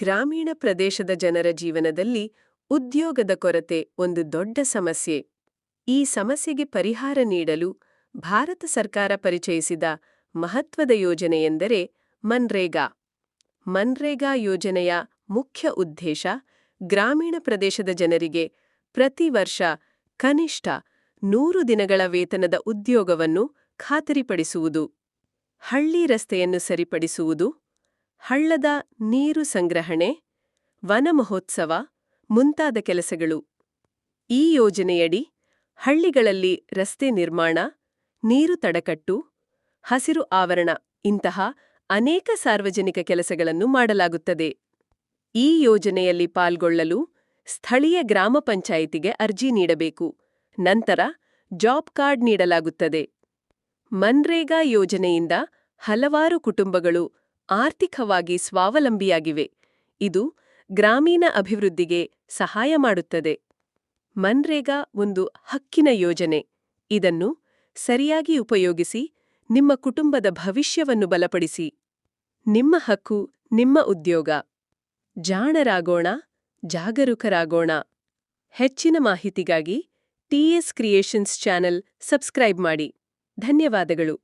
ಗ್ರಾಮೀಣ ಪ್ರದೇಶದ ಜನರ ಜೀವನದಲ್ಲಿ ಉದ್ಯೋಗದ ಕೊರತೆ ಒಂದು ದೊಡ್ಡ ಸಮಸ್ಯೆ. ಈ ಸಮಸ್ಯೆಗೆ ಪರಿಹಾರ ನೀಡಲು ಭಾರತ ಸರ್ಕಾರ ಪರಿಚಯಿಸಿದ ಮಹತ್ವದ ಯೋಜನೆಯೆಂದರೆ ಮನ್ರೇಗಾ. ಮನ್ರೇಗಾ ಯೋಜನೆಯ ಮುಖ್ಯ ಉದ್ದೇಶ ಗ್ರಾಮೀಣ ಪ್ರದೇಶದ ಜನರಿಗೆ ಪ್ರತಿ ವರ್ಷ ಕನಿಷ್ಠ ನೂರು ದಿನಗಳ ವೇತನದ ಉದ್ಯೋಗವನ್ನು ಖಾತರಿಪಡಿಸುವುದು. ಹಳ್ಳಿ ರಸ್ತೆಯನ್ನು ಸರಿಪಡಿಸುವುದು ಹಳ್ಳದ ನೀರು ಸಂಗ್ರಹಣೆ, ವನ ಮಹೋತ್ಸವ ಮುಂತಾದ ಕೆಲಸಗಳು. ಈ ಯೋಜನೆಯಡಿ ಹಳ್ಳಿಗಳಲ್ಲಿ ರಸ್ತೆ ನಿರ್ಮಾಣ, ನೀರು ತಡಕಟ್ಟು, ಹಸಿರು ಆವರಣ ಇಂತಹ ಅನೇಕ ಸಾರ್ವಜನಿಕ ಕೆಲಸಗಳನ್ನು ಮಾಡಲಾಗುತ್ತದೆ. ಈ ಯೋಜನೆಯಲ್ಲಿ ಪಾಲ್ಗೊಳ್ಳಲು ಸ್ಥಳೀಯ ಗ್ರಾಮ ಪಂಚಾಯಿತಿಗೆ ಅರ್ಜಿ ನೀಡಬೇಕು. ನಂತರ ಜಾಬ್ ಕಾರ್ಡ್ ನೀಡಲಾಗುತ್ತದೆ. ಮನ್ರೇಗಾ ಯೋಜನೆಯಿಂದ ಹಲವಾರು ಕುಟುಂಬಗಳು ಆರ್ಥಿಕವಾಗಿ ಸ್ವಾವಲಂಬಿಯಾಗಿವೆ. ಇದು ಗ್ರಾಮೀಣ ಅಭಿವೃದ್ಧಿಗೆ ಸಹಾಯ ಮಾಡುತ್ತದೆ. ಮನ್ರೇಗಾ ಒಂದು ಹಕ್ಕಿನ ಯೋಜನೆ. ಇದನ್ನು ಸರಿಯಾಗಿ ಉಪಯೋಗಿಸಿ ನಿಮ್ಮ ಕುಟುಂಬದ ಭವಿಷ್ಯವನ್ನು ಬಲಪಡಿಸಿ. ನಿಮ್ಮ ಹಕ್ಕು, ನಿಮ್ಮ ಉದ್ಯೋಗ. ಜಾಣರಾಗೋಣ, ಜಾಗರೂಕರಾಗೋಣ. ಹೆಚ್ಚಿನ ಮಾಹಿತಿಗಾಗಿ ಟಿಎಸ್ ಕ್ರಿಯೇಷನ್ಸ್ ಚಾನೆಲ್ ಸಬ್ಸ್ಕ್ರೈಬ್ ಮಾಡಿ. ಧನ್ಯವಾದಗಳು.